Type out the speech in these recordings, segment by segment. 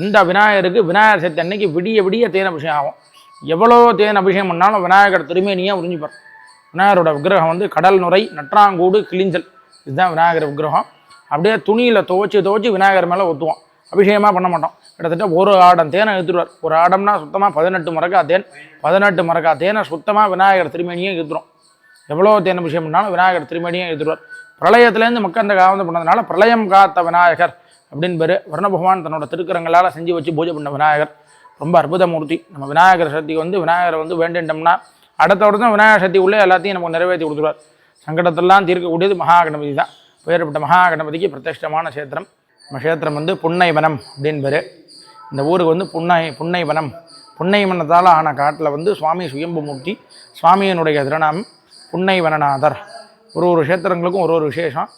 இந்த விநாயகருக்கு விநாயகர் சதுர்த்தி அன்னைக்கு விடிய விடிய தேன் அபிஷேகம் ஆகும். எவ்வளோ தேன் அபிஷேகம் பண்ணாலும் விநாயகர் திருமேனியாக உறிஞ்சிப்பார் விநாயகரோட விக்கிரகம் வந்து கடல் நுரை நற்றாங்கூடு கிளிஞ்சல் இதுதான் விநாயகர் விக்கிரகம். அப்படியே துணியில் துவைச்சி துவைச்சி விநாயகர் மேலே ஒத்துவோம். அபிஷேகமாக பண்ண மாட்டோம். கிட்டத்தட்ட ஒரு ஆடம் தேனை எடுத்துருவார் ஒரு ஆடம்னா சுத்தமாக பதினெட்டு மரக்கா தேன். பதினெட்டு மரக்கா தேனை சுத்தமாக விநாயகர் திருமேனியே எடுத்துரும் எவ்வளோ தேன் அபிஷேகம் பண்ணாலும் விநாயகர் திருமேனியே எடுத்துருவார் பிரளயத்துலேருந்து மக்கள் அந்த காவந்து பண்ணதுனால பிரளயம் காத்த விநாயகர் அப்படின்னு பேர் வர்ண பகவான் தன்னோட திருக்கரங்களால் செஞ்சு வச்சு பூஜை பண்ண விநாயகர். ரொம்ப அற்புத மூர்த்தி நம்ம விநாயகர் சக்தி வந்து விநாயகரை வந்து வேண்டிட்டோம்னா அடுத்த வருஷம் விநாயகர் சக்தி உள்ளே எல்லாத்தையும் நமக்கு நிறைவேற்றி கொடுத்துருவார். சங்கடத்தெல்லாம் தீர்க்கக்கூடியது மகா கணபதி தான். பெயர்பட்ட மகா கணபதிக்கு பிரதிஷ்டமான கஷேத்திரம். நம்ம கஷேத்திரம் வந்து புன்னைவனம் அப்படின்னு பேர். இந்த ஊருக்கு வந்து புன்னை புன்னைவனம். புன்னைவனத்தால் ஆன காட்டில் வந்து சுவாமி சுயம்புமூர்த்தி சுவாமியினுடைய திருநாமம் புன்னைவனநாதர். ஒரு ஒரு க்ஷேத்திரங்களுக்கும் ஒரு ஒரு விசேஷம்.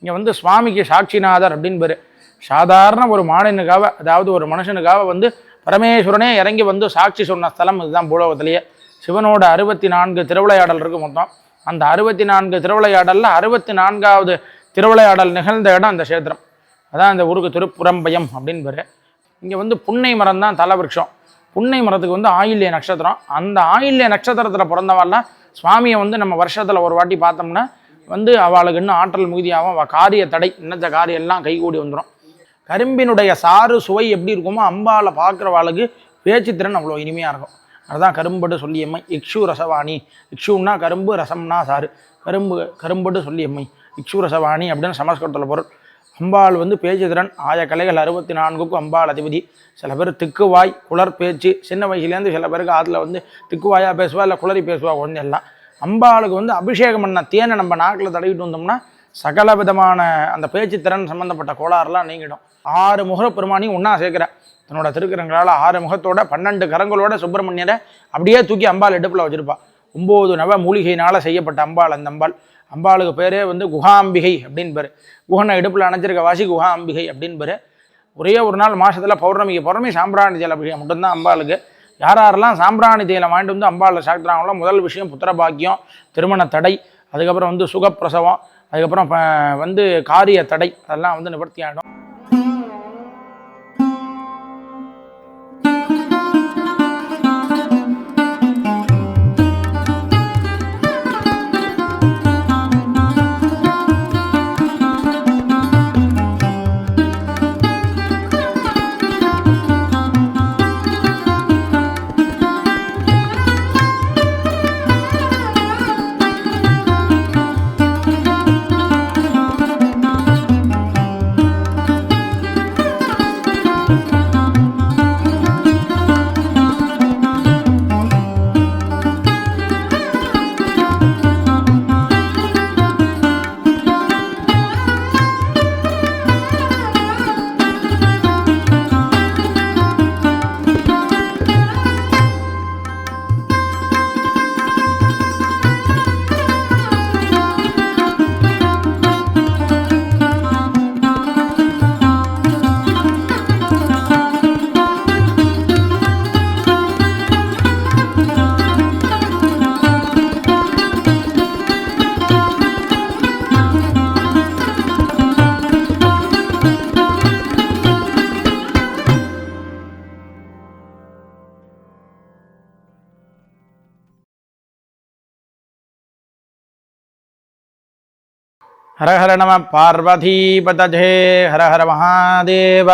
இங்கே வந்து சுவாமிக்கு சாட்சிநாதர் அப்படின்னு பேர். சாதாரண ஒரு மானினுக்காக அதாவது ஒரு மனுஷனுக்காக வந்து பரமேஸ்வரனே இறங்கி வந்து சாட்சி சொன்ன ஸ்தலம் இதுதான் பூலோகத்திலேயே. சிவனோட அறுபத்தி நான்கு திருவிளையாடல் இருக்கு மொத்தம். அந்த அறுபத்தி நான்கு திருவிளையாடலில் அறுபத்தி நான்காவது திருவிளையாடல் நிகழ்ந்த இடம் அந்த கஷேத்திரம். அதான் அந்த ஊருக்கு திருப்புறம்பயம் அப்படின்னு பேர். இங்கே வந்து புன்னை மரம் தான் தலவிருஷம் புன்னை மரத்துக்கு வந்து ஆயில்ய நட்சத்திரம். அந்த ஆயில்ய நட்சத்திரத்தில் பிறந்தவாள்லாம் சுவாமியை வந்து நம்ம வருஷத்தில் ஒரு வாட்டி பார்த்தோம்னா வந்து அவளுக்கு இன்னும் ஆற்றல் மிகுதியாகும் அவள் காரிய தடை இன்னத்த காரியெல்லாம் கைகூடி வந்துடும் கரும்பினுடைய சாறு சுவை எப்படி இருக்குமோ அம்பாவில் பார்க்குறவாளுக்கு பேச்சு திறன் அவ்வளோ இனிமையாக இருக்கும். அதுதான் கரும்படு சொல்லியம்மை இக்ஷு ரசவாணி. இக்ஷுன்னா கரும்பு ரசம்னா சாறு. கரும்பு கரும்படு சொல்லியம்மை இக்ஷு ரசவாணி அப்படின்னு சமஸ்கிருதத்தில் பொருள். அம்பாள் வந்து பேச்சு திறன் ஆய கலைகள் அறுபத்தி நான்குக்கும் அம்பாள் அதிபதி. சில பேர் திக்குவாய் குளர் பேச்சு. சின்ன வயசுலேருந்து சில பேருக்கு ஆற்றுல வந்து திக்குவாயாக பேசுவா இல்லை குளறி பேசுவா ஒன்றும் எல்லாம். அம்பாளுக்கு வந்து அபிஷேகம் பண்ண தேனை நம்ம நாக்கில் தடவிட்டு வந்தோம்னா சகல விதமான அந்த பேச்சு திறன் சம்மந்தப்பட்ட கோளாறுலாம் நீங்கிடும். ஆறு முகப்பெருமானையும் ஒன்றா சேர்க்குற. தன்னோட திருக்கரங்களால் ஆறு முகத்தோட பன்னெண்டு கரங்களோட சுப்பிரமணியரை அப்படியே தூக்கி அம்பாள் இடுப்பில் வச்சுருப்பா. ஒம்பது நவ மூலிகையினால் செய்யப்பட்ட அம்பாள் அந்த அம்பாள். அம்பாளுக்கு பேரே வந்து குகாம்பிகை அப்படின்னு பேர் குகனை இடுப்பில் அணைச்சிருக்க வாசி குகாம்பிகை அப்படின்னு பேர் ஒரே ஒரு நாள் மாதத்தில் பௌர்ணமிக்கு பௌர்ணமி சாம்பிராணி தேல அபிஷேகம் மட்டும்தான் அம்பாளுக்கு. யார் யாரெல்லாம் சாம்பிராணி தேயில வாங்கிட்டு வந்து அம்பாளில் சாக்கிறாங்களோ முதல் விஷயம் புத்திர பாக்கியம் திருமண தடை அதுக்கப்புறம் வந்து சுகப்பிரசவம் அதுக்கப்புறம் வந்து காரிய தடை அதெல்லாம் வந்து நிவர்த்தி ஆகிடும் ஹர ஹர நம பார்வதீபதஜே ஹர ஹர மகாதேவ.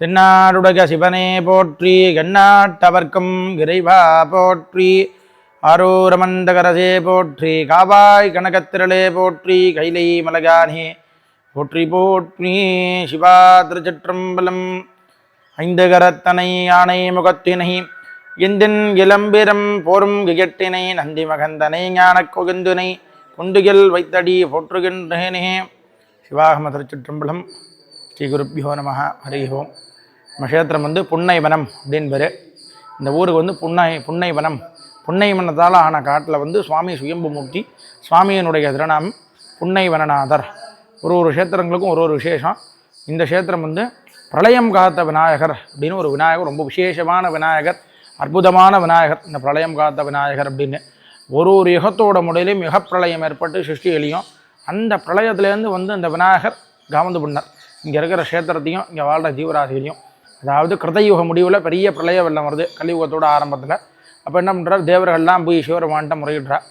தென்னாடுடைய சிவனே போற்றி கண்ணாட்டவர்க்கம் இறைவா போற்றி. ஆரூரமந்தகரசே போற்றி காவாய் கனகத்திரளே போற்றி கைலை மலகானே போற்றி போற்றி. சிவா திருச்சிற்றம்பலம் ஐந்து யானை முகத்தினை எந்தின் இளம்பிரம் போரும் கிகட்டினை நந்தி மகந்தனை ஞானக் கொகுந்துனை குண்டுகில் வைத்தடி போற்றுகின்றேனே சிவாகம திருச்சிற்றம்பலம் ஸ்ரீ குருப்பியோ நம. ஹரி ஓம். நம்ம க்ஷேத்திரம் வந்து புன்னைவனம் அப்படின்னு பேர் இந்த ஊருக்கு வந்து புன்னை புன்னைவனம். புன்னைவனத்தால் ஆன காட்டில் வந்து சுவாமி சுயம்புமூர்த்தி சுவாமியினுடைய திருநாமம் புன்னைவனநாதர். ஒரு ஒரு க்ஷேத்திரங்களுக்கும் ஒரு ஒரு விசேஷம். இந்த க்ஷேத்திரம் வந்து பிரளயம் காத்த விநாயகர் அப்படின்னு ஒரு விநாயகர் ரொம்ப விசேஷமான விநாயகர் அற்புதமான விநாயகர் இந்த பிரளயம் காத்த விநாயகர் அப்படின்னு. ஒரு ஒரு யுகத்தோட முறையிலையும் யுகப்பிரளயம் பிரளயம் ஏற்பட்டு சிருஷ்டிகளையும் அந்த பிரளயத்துலேருந்து வந்து அந்த விநாயகர் காமந்து பண்ணார். இங்கே இருக்கிற க்ஷேத்திரத்தையும் இங்கே வாழ்கிற ஜீவராசிகளையும். அதாவது கிருதயுக முடிவில் பெரிய பிரளய வெள்ளம் வருது கலியுகத்தோட ஆரம்பத்தில். அப்போ என்ன பண்ணுறார் தேவர்கள்லாம் போய் சிவபெருமான்கிட்ட முறையிடுறார்.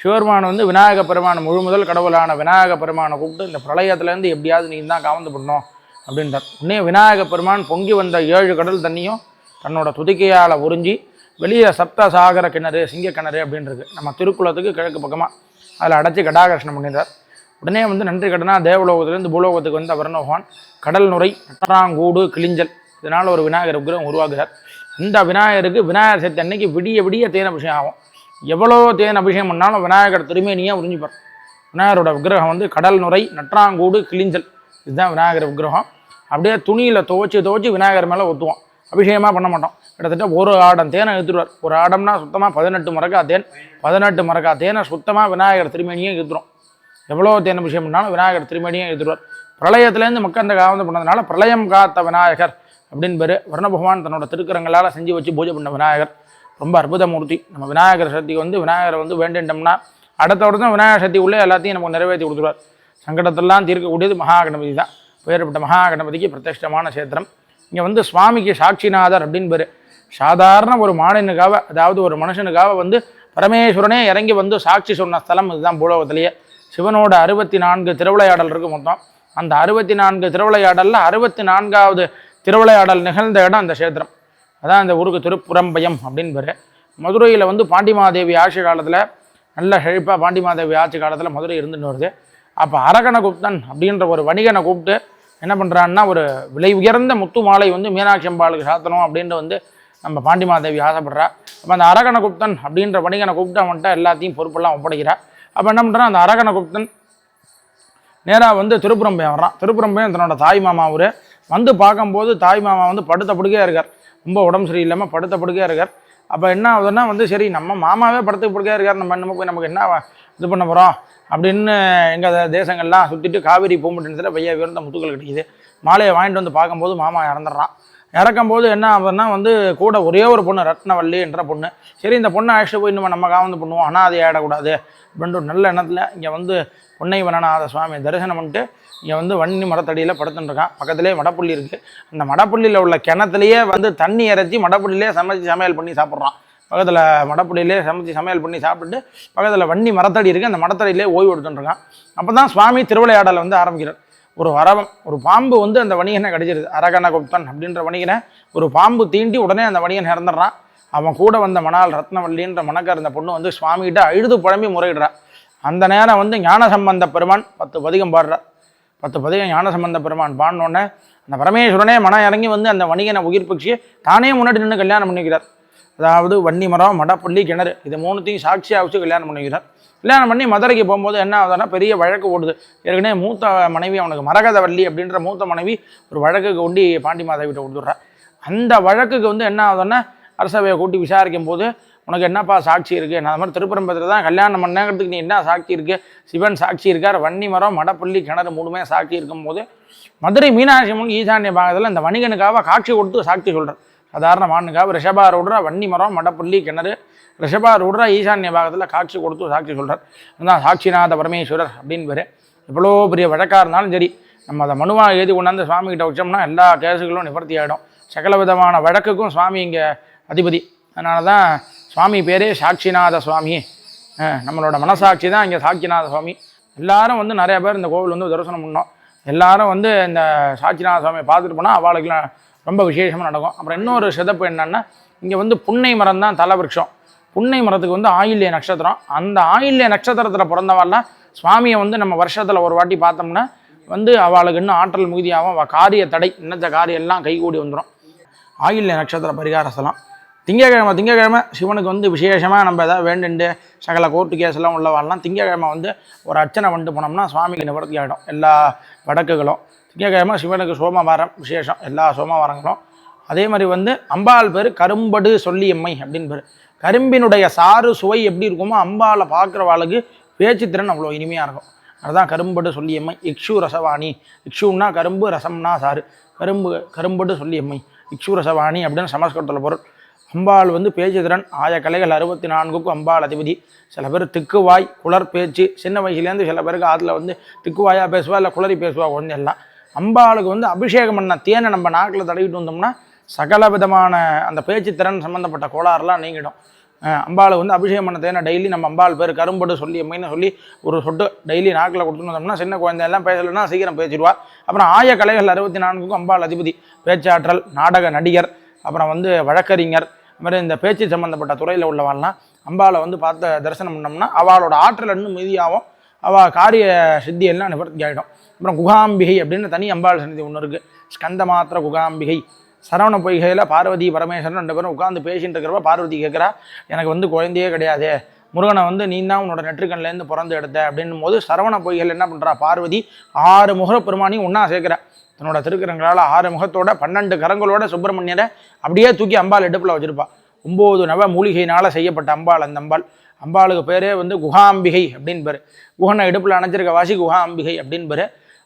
சிவபெருமான் வந்து விநாயக பெருமான் முழு முதல் கடவுளான விநாயக பெருமானை கூப்பிட்டு இந்த பிரளயத்துலேருந்து எப்படியாவது நீ தான் காவந்து பண்ணணும் அப்படின்றார். உடனே விநாயக பெருமான் பொங்கி வந்த ஏழு கடல் தண்ணியும் தன்னோட துதிக்கையால் உறிஞ்சி வெளியே சப்த சாகர கிணறு சிங்க கிணறு அப்படின்னு நம்ம திருக்குளத்துக்கு கிழக்கு பக்கமாக அதில் அடைச்சி கடாகர்ஷணம் பண்ணியிருந்தார் உடனே வந்து நன்றி கடனா தேவலோகத்திலேருந்து பூலோகத்துக்கு வந்து வர்ண கடல் நுரை நட்டராங்கூடு கிளிஞ்சல் இதனால் ஒரு விநாயகர் விக்கிரகம் உருவாக்குறார் இந்த விநாயகருக்கு விநாயகர் சதுர்த்தி அன்னைக்கு விடிய விடிய தேன் அபிஷேகம் ஆகும். எவ்வளோ தேன் அபிஷேகம் பண்ணாலும் விநாயகர் திருமேனியாக உறிஞ்சிப்பார். விநாயகரோட விக்கிரகம் வந்து கடல் நுரை நற்றாங்கூடு கிளிஞ்சல். இதுதான் விநாயகர் விக்கிரகம். அப்படியே துணியில் துவச்சி துவச்சி விநாயகர் மேலே ஒத்துவோம் அபிஷேகமாக பண்ண மாட்டோம். கிட்டத்தட்ட ஒரு ஆடம் தேனை இழுத்துருவார். ஒரு ஆடம்னா சுத்தமாக பதினெட்டு மரக்கா தேன் பதினெட்டு மரக்கா தேனை சுத்தமாக விநாயகர் திருமணியும் இழுத்துரும். எவ்வளோ தேன் விஷயம் பண்ணாலும் விநாயகர் திருமணியும் இழுத்துருவார். பிரளயத்துலேருந்து மக்கள் அந்த காவந்து பண்ணதுனால பிரளயம் காத்த விநாயகர் அப்படின்னு பேர். வர்ணபகவான் தன்னோட திருக்கரங்களால் செஞ்சு வச்சு பூஜை பண்ண விநாயகர். ரொம்ப அற்புத மூர்த்தி நம்ம விநாயகர் சக்திக்கு வந்து விநாயகரை வந்து வேண்டிட்டோம்னா அடுத்த தான் விநாயகர் சக்தி உள்ளே எல்லாத்தையும் நமக்கு நிறைவேற்றி கொடுத்துருவார். சங்கடத்தெல்லாம் தீர்க்கக்கூடியது மகா கணபதி தான். பேர்பட்ட மகா கணபதிக்கு பிரதிஷ்டமான சேத்திரம் இங்கே வந்து சுவாமிக்கு சாட்சிநாதர் அப்படின்னு பேர். சாதாரண ஒரு மாநினுக்காக அதாவது ஒரு மனுஷனுக்காக வந்து பரமேஸ்வரனே இறங்கி வந்து சாட்சி சொன்ன ஸ்தலம் இதுதான் பூலோகத்திலேயே. சிவனோட அறுபத்தி நான்கு திருவிளையாடல் இருக்கு மொத்தம். அந்த அறுபத்தி நான்கு திருவிளையாடலில் அறுபத்தி நான்காவது திருவிளையாடல் நிகழ்ந்த இடம் அந்த கஷேத்திரம். அதான் அந்த ஊருக்கு திருப்புறம்பயம் அப்படின்னு பேர். மதுரையில் வந்து பாண்டிமாதேவி ஆட்சி காலத்தில் நல்ல செழிப்பாக பாண்டிமாதேவி ஆட்சி காலத்தில் மதுரை இருந்துட்டு வருது. அப்போ அரகணகுப்தன் அப்படின்ற ஒரு வணிகனை கூப்பிட்டு என்ன பண்ணுறான்னா ஒரு விலை உயர்ந்த முத்து மாலை வந்து மீனாட்சி அம்பாளுக்கு சாத்தணும் அப்படின்ட்டு வந்து நம்ம பாண்டிமாதேவி ஆசைப்படுறா. அப்போ அந்த அரகணகுப்தன் அப்படின்ற வணிகனை கூப்பிட்டு அவன்கிட்ட எல்லாத்தையும் பொறுப்பெல்லாம் ஒப்படைக்கிறா. அப்போ என்ன பண்ணுறான் அந்த அரகணகுப்தன் நேராக வந்து திருப்புறம்பயம் வர்றான். திருப்புறம்பயம் தன்னோட தாய் மாமா ஊர். வந்து பார்க்கும்போது தாய் மாமா வந்து படுத்த படுக்கையாக இருக்கார். ரொம்ப உடம்பு சரியில்லாமல் படுத்த படுக்கையாக இருக்கார். அப்போ என்ன ஆகுதுன்னா வந்து சரி நம்ம மாமாவே படுத்த படுக்கையாக இருக்கார். நம்ம நம்ம போய் நமக்கு என்ன இது பண்ண போகிறோம் அப்படின்னு எங்கள் தேசங்கள்லாம் சுற்றிட்டு காவிரி பூம்பட்டினத்தில் பையா விருந்த முத்துக்கள் கிடைக்குது. மாலையை வாங்கிட்டு வந்து பார்க்கும்போது மாமா இறந்துடுறான். இறக்கும்போது என்ன ஆகுதுன்னா வந்து கூட ஒரே ஒரு பொண்ணு ரத்னவல்லி என்ற பொண்ணு. சரி இந்த பொண்ணை அழைச்சிட்டு போய் நம்ம நம்ம காவந்து பண்ணுவோம். ஆனால் அதை ஆடக்கூடாது. அப்படின்ட்டு ஒரு நல்ல எண்ணத்தில் இங்கே வந்து பொன்னை வனநாத சுவாமி தரிசனம் பண்ணிட்டு இங்கே வந்து வன்னி மரத்தடியில் படுத்துட்டுருக்கான். பக்கத்துலேயே மடப்புள்ளி இருக்குது அந்த மடப்புள்ளியில் உள்ள கிணத்துலையே வந்து தண்ணி இறச்சி மடப்புள்ளிலே சமைச்சு சமையல் பண்ணி சாப்பிட்றான். பக்கத்தில் மடப்புள்ளியிலே சமைச்சு சமையல் பண்ணி சாப்பிட்டுட்டு பக்கத்தில் வன்னி மரத்தடி இருக்குது அந்த மரத்தடியிலே ஓய்வு எடுத்துட்டுருக்கான். அப்போ தான் சுவாமி திருவிளையாடலை வந்து ஆரம்பிக்கிறார். ஒரு வரவம் ஒரு பாம்பு வந்து அந்த வணிகனை கடிச்சிருது. அரகணகுப்தன் அப்படின்ற வணிகனை ஒரு பாம்பு தீண்டி உடனே அந்த வணிகன் இறந்துடுறான். அவன் கூட வந்த மணால் ரத்னவல்லின்ற மணக்கார் இந்த பொண்ணு வந்து சுவாமிகிட்ட அழுது புழம்பி முறையிடுறா. அந்த நேரம் வந்து ஞான சம்பந்த பெருமான் பத்து பதிகம் பாடுறார். பத்து பதிகம் ஞான சம்பந்த பெருமான் பாடினோடனே அந்த பரமேஸ்வரனே மனம் இறங்கி வந்து அந்த வணிகனை உயிர்ப்பிச்சு தானே முன்னாடி நின்று கல்யாணம் பண்ணிக்கிறார். அதாவது வன்னி மரம் மடப்பள்ளி கிணறு இது மூணுத்தையும் சாட்சியாக வச்சு கல்யாணம் பண்ணிக்கிறார். கல்யாணம் பண்ணி மதுரைக்கு போகும்போது என்ன ஆகுதுன்னா பெரிய வழக்கு ஓடுது. ஏற்கனவே மூத்த மனைவி அவனுக்கு மரகதவல்லி அப்படின்ற மூத்த மனைவி ஒரு வழக்குக்கு ஒண்டி பாண்டி மாதவிட்ட கொடுத்துட்றா. அந்த வழக்குக்கு வந்து என்ன ஆகுதுன்னா அரசவையை கூட்டி விசாரிக்கும் போது உனக்கு என்னப்பா சாட்சி இருக்குது நான் அது மாதிரி திருப்பரம்பத்தில் தான் கல்யாணம் பண்ணங்கிறதுக்கு நீ என்ன சாட்சி இருக்குது சிவன் சாட்சி இருக்கார் வன்னி மரம் மடப்பள்ளி கிணறு மூணுமே சாட்சி இருக்கும்போது மதுரை மீனாட்சி அம்மன் ஈசானிய பாகத்தில் இந்த வணிகனுக்காக காட்சி கொடுத்து சாட்சி சொல்கிறார் சாதாரண மானுக்காக ரிஷபா ரூடுறா வன்னி மரம் மடப்பள்ளி கிணறு ரிஷபா ஈசான்ய பாகத்தில் காட்சி கொடுத்து சாட்சி சொல்கிறார் அதுதான் சாட்சிநாத பரமேஸ்வரர் அப்படின்னு பேர். எவ்வளோ பெரிய வழக்காக இருந்தாலும் சரி நம்ம அதை மனுவாக எழுதி கொண்டாந்து சுவாமிகிட்ட வச்சோம்னா எல்லா கேஸுகளும் நிவர்த்தி ஆகிடும் சகல விதமான வழக்குக்கும் சுவாமி இங்கே அதிபதி. அதனால தான் சுவாமி பேரே சாட்சிநாத சுவாமி. நம்மளோட மனசாட்சி தான் இங்கே சாட்சிநாத சுவாமி. எல்லாரும் வந்து நிறைய பேர் இந்த கோவில் வந்து தரிசனம் பண்ணோம். எல்லாரும் வந்து இந்த சாட்சிநாத சுவாமியை பார்த்துட்டு போனால் அவளுக்குலாம் ரொம்ப விசேஷமாக நடக்கும். அப்புறம் இன்னொரு சிறப்பு என்னென்னா இங்கே வந்து புன்னை மரம் தான் தலவிருஷம். புன்னை மரத்துக்கு வந்து ஆயில்ய நட்சத்திரம். அந்த ஆயில்ய நட்சத்திரத்தில் பிறந்தவாள்லாம் சுவாமியை வந்து நம்ம வருஷத்தில் ஒரு வாட்டி பார்த்தோம்னா வந்து அவளுக்கு இன்னும் ஆற்றல் மிகுதியாகும் அவள் காரிய தடை இன்னத்த காரியம் எல்லாம் கைகூடி வந்துடும் ஆயில்ய நட்சத்திர பரிகாரசலாம் திங்கக்கிழமை திங்கக்கிழமை சிவனுக்கு வந்து விசேஷமாக நம்ம எதாவது வேண்டுண்டு சகல கோர்ட்டு கேஸ் எல்லாம் உள்ளவாள்லாம் திங்கக்கிழமை வந்து ஒரு அர்ச்சனை பண்ணிட்டு போனோம்னா சுவாமிக்கு நிவர்த்தி ஆகிடும் எல்லா வடக்குகளும். திங்கக்கிழமை சிவனுக்கு சோமவாரம் விசேஷம். எல்லா சோமவாரங்களும் அதே மாதிரி வந்து அம்பாள் பேர் கரும்படு சொல்லியம்மை அப்படின்னு பேர். கரும்பினுடைய சாறு சுவை எப்படி இருக்குமோ அம்பாலை பார்க்குறவாளுக்கு பேச்சுத்திறன் அவ்வளோ இனிமையாக இருக்கும். அதுதான் கரும்படு சொல்லியம்மை. இக்ஷு ரசவாணி. இக்ஷுன்னா கரும்பு ரசம்னா சாறு. கரும்பு கரும்படு சொல்லியம்மை. இக்ஷு ரசவாணி அப்படின்னு சமஸ்கிருதத்தில் பொருள். அம்பாள் வந்து பேச்சுத்திறன் ஆய கலைகள் அறுபத்தி நான்குக்கும் அம்பாள் அதிபதி. சில பேர் திக்குவாய் குளர் பேச்சு. சின்ன வயசுலேருந்து சில பேருக்கு அதில் வந்து திக்குவாயாக பேசுவா இல்லை குளறி பேசுவா குழந்தை எல்லாம். அம்பாளுக்கு வந்து அபிஷேகம் பண்ண தேனை நம்ம நாக்கில் தடவிட்டு வந்தோம்னா சகல விதமான அந்த பேச்சு திறன் சம்மந்தப்பட்ட கோளாறுலாம் நீங்கிடும். அம்பாளை வந்து அபிஷேகம் பண்ண தேனை டெய்லி நம்ம அம்பாள் பேர் கரும்படு சொல்லி அம்மைன்னு சொல்லி ஒரு சொட்டு டெய்லி நாக்கில் கொடுத்துருந்தோம்னா சின்ன குழந்தை எல்லாம் பேசலைன்னா சீக்கிரம் பேசிடுவா. அப்புறம் ஆய கலைகள் அறுபத்தி நான்குக்கும் அம்பாள் அதிபதி. பேச்சாற்றல் நாடக நடிகர் அப்புறம் வந்து வழக்கறிஞர் இது மாதிரி இந்த பேச்சு சம்மந்தப்பட்ட துறையில் உள்ளவாள்லாம் அம்பாளை வந்து பார்த்து தரிசனம் பண்ணோம்னா அவளோட ஆற்றல் இன்னும் மீதியாகும். அவள் காரிய சித்தியெல்லாம் நிவர்த்தி ஆகிடும் அப்புறம் குகாம்பிகை அப்படின்னு தனி அம்பாள் சன்னிதி ஒன்று இருக்குது ஸ்கந்த மாத்திர குகாம்பிகை. சரவண பொய்கையில் பார்வதி பரமேஸ்வரன் ரெண்டு பேரும் உட்காந்து பேசிட்டு இருக்கிறப்ப பார்வதி கேட்குறா எனக்கு வந்து குழந்தையே கிடையாது. முருகனை வந்து நீ தான் உன்னோட நெற்றுக்கண்லேருந்து பிறந்து எடுத்த அப்படின்னும் போது சரவண பொய்கையில் என்ன பண்ணுறா பார்வதி ஆறு முகர பெருமானையும் ஒன்றா சேர்க்குறா. தன்னோட திருக்கரங்களால் ஆறு முகத்தோட பன்னெண்டு கரங்களோட சுப்பிரமணியரை அப்படியே தூக்கி அம்பாள் இடுப்பில் வச்சுருப்பா. ஒம்பது நவ மூலிகையினால் செய்யப்பட்ட அம்பாள் அந்த அம்பாள். அம்பாளுக்கு பேரே வந்து குகாம்பிகை அப்படின்னு பேர். குகனை இடுப்பில் அணைச்சிருக்க வாசி குகாம்பிகை அப்படின்னு பேர்.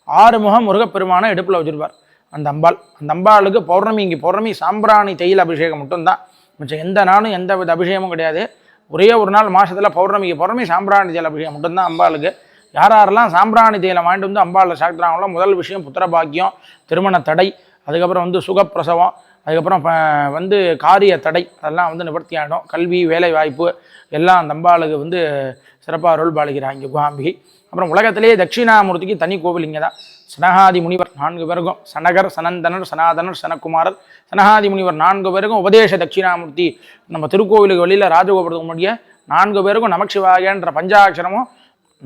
ஆறு முகம் முருகப்பெருமானை இடுப்பில் வச்சுருப்பார். அந்த அம்பாள் அந்த அம்பாளுக்கு பௌர்ணமி இங்கே பௌர்ணமி சாம்பிராணி தையில் அபிஷேகம் மட்டும்தான். மிச்சம் எந்த நாளும் எந்த வித அபிஷேகமும் கிடையாது. ஒரே ஒரு நாள் மாதத்தில் பௌர்ணமிக்கு பௌர்ணமி சாம்பிராணி தையில் அபிஷேகம் மட்டும்தான் அம்பாளுக்கு. யார் யாரெல்லாம் சாம்பிராணி தையில வாங்கிட்டு வந்து அம்பாளில் சாக்கிறாங்களோ முதல் விஷயம் புத்திரபாக்கியம் திருமண தடை அதுக்கப்புறம் வந்து சுகப்பிரசவம் அதுக்கப்புறம் வந்து காரிய தடை அதெல்லாம் வந்து நிவர்த்தி ஆகிடும் கல்வி வேலை வாய்ப்பு எல்லாம் அந்த அம்பாளுக்கு வந்து சிறப்பாக அருள் பாலிக்கிறாங்க குகாம்பிகை அப்புறம் உலகத்திலேயே தட்சிணாமூர்த்திக்கு தனி கோவில் இங்கே தான் சனகாதி முனிவர் நான்கு பேருக்கும் சனகர் சனந்தனர் சனாதனர் சனகுமாரர். சனகாதி முனிவர் நான்கு பேருக்கும் உபதேச தட்சிணாமூர்த்தி. நம்ம திருக்கோவிலுக்கு வெளியில் ராஜகோபுரத்துக்கு முடிய நான்கு பேருக்கும் நமச்சிவாயன்ற பஞ்சாட்சரமும்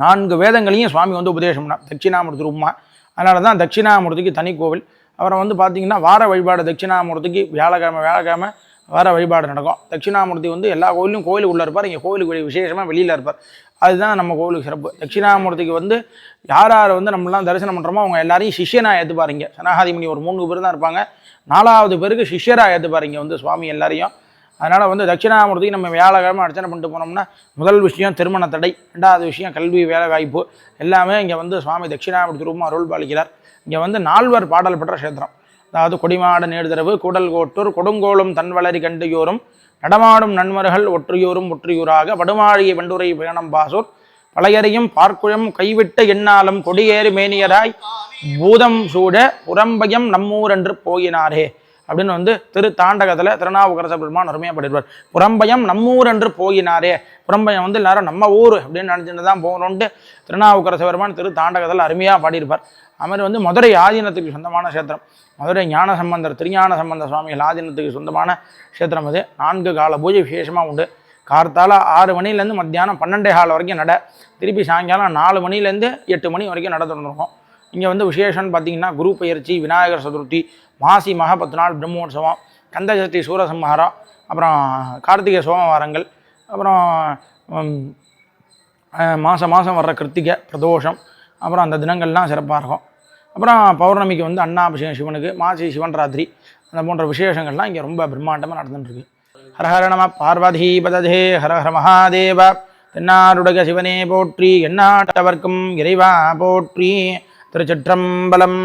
நான்கு வேதங்களையும் சுவாமி வந்து உபதேசம் பண்ணார். தட்சிணாமூர்த்தி உமா அதனால தான் தட்சிணாமூர்த்திக்கு தனி கோவில். அப்புறம் வந்து பார்த்தீங்கன்னா வார வழிபாடு தட்சிணாமூர்த்திக்கு வியாழக்கிழமை வியாழக்கிழமை வார வழிபாடு நடக்கும். தட்சிணாமூர்த்தி வந்து எல்லா கோயிலும் கோயிலுக்கு உள்ளே இருப்பார். இங்கே கோயிலுக்கு விசேஷமாக வெளியில் இருப்பார். அதுதான் நம்ம கோவிலுக்கு சிறப்பு. தட்சிணாமூர்த்திக்கு வந்து யார் யார் வந்து நம்மளாம் தரிசனம் பண்ணுறோமோ அவங்க எல்லாரையும் சிஷியனாக ஏற்றுப்பாருங்க சனாகாதிமணி ஒரு மூணு பேர் தான் இருப்பாங்க. நாலாவது பேருக்கு சிஷ்யராக ஏற்றுப்பாருங்க வந்து சுவாமி எல்லாரையும். அதனால் வந்து தட்சிணாமூர்த்திக்கு நம்ம வியாழக்கிழமை அர்ச்சனை பண்ணிட்டு போனோம்னா முதல் விஷயம் திருமண தடை ரெண்டாவது விஷயம் கல்வி வேலை வாய்ப்பு. எல்லாமே இங்கே வந்து சுவாமி தட்சிணாமூர்த்தி ரூபம் அருள் பாலிக்கிறார் இங்கே வந்து நால்வர் பாடல் பெற்ற கஷேத்திரம். அதாவது கொடிமாட நேர்தரவு கூடல் கோட்டூர் கொடுங்கோளும் தன்வளரி கண்டுயோரும் நடமாடும் நன்மர்கள் ஒற்றியூரும் ஒற்றியூராக வடுமாழிய வெண்டுரை பயணம் பாசூர் பழையறையும் பார்க்குழம் கைவிட்ட எண்ணாலும் கொடியேறு மேனியராய் பூதம் சூட புறம்பயம் நம்மூர் என்று போயினாரே. அப்படின்னு வந்து திரு தாண்டகத்தில் திருநாவுக்கரச பெருமான் அருமையாக படிப்பார் புறம்பயம் நம்மூர் என்று போயினாரே. புறம்பயம் வந்து எல்லாரும் நம்ம ஊர் அப்படின்னு நினச்சிட்டு தான் போகணுன்ட்டு திருநாவுக்கரச பெருமான் திரு தாண்டகத்தில் அருமையாக பாடியிருப்பார். அது வந்து மதுரை ஆதீனத்துக்கு சொந்தமான கஷேத்திரம். மதுரை ஞான சம்பந்தர் திருஞான சம்பந்த சுவாமிகள் ஆதீனத்துக்கு சொந்தமான கஷேத்திரம் அது. நான்கு கால பூஜை விசேஷமாக உண்டு. கார்த்தால ஆறு மணிலேருந்து மத்தியானம் பன்னெண்டே கால் வரைக்கும் நட. திருப்பி சாயங்காலம் நாலு மணிலேருந்து எட்டு மணி வரைக்கும் நட தொடர்ந்துருக்கும் இங்கே வந்து விசேஷம்னு பார்த்தீங்கன்னா குரு பயிற்சி விநாயகர் சதுர்த்தி மாசி மக பத்து நாள் பிரம்மோற்சவம் கந்த சதுர்த்தி சூரசம்ஹாரம் அப்புறம் கார்த்திகை சோமவாரங்கள் அப்புறம் மாதம் மாதம் வர்ற கிருத்திகை பிரதோஷம் அப்புறம் அந்த தினங்கள்லாம் சிறப்பாக இருக்கும். அப்புறம் பௌர்ணமிக்கு வந்து அண்ணாபிஷேகம் சிவனுக்கு மாசி சிவன் ராத்திரி அந்த போன்ற விசேஷங்கள்லாம் இங்கே ரொம்ப பிரம்மாண்டமாக நடந்துட்டுருக்கு. ஹரஹர நம பார்வதி பததே ஹரஹர மகாதேவ தென்னாருடக சிவனே போற்றி எந்நாட்டவர்க்கும் இறைவா போற்றி திருச்சிற்றம்பலம்.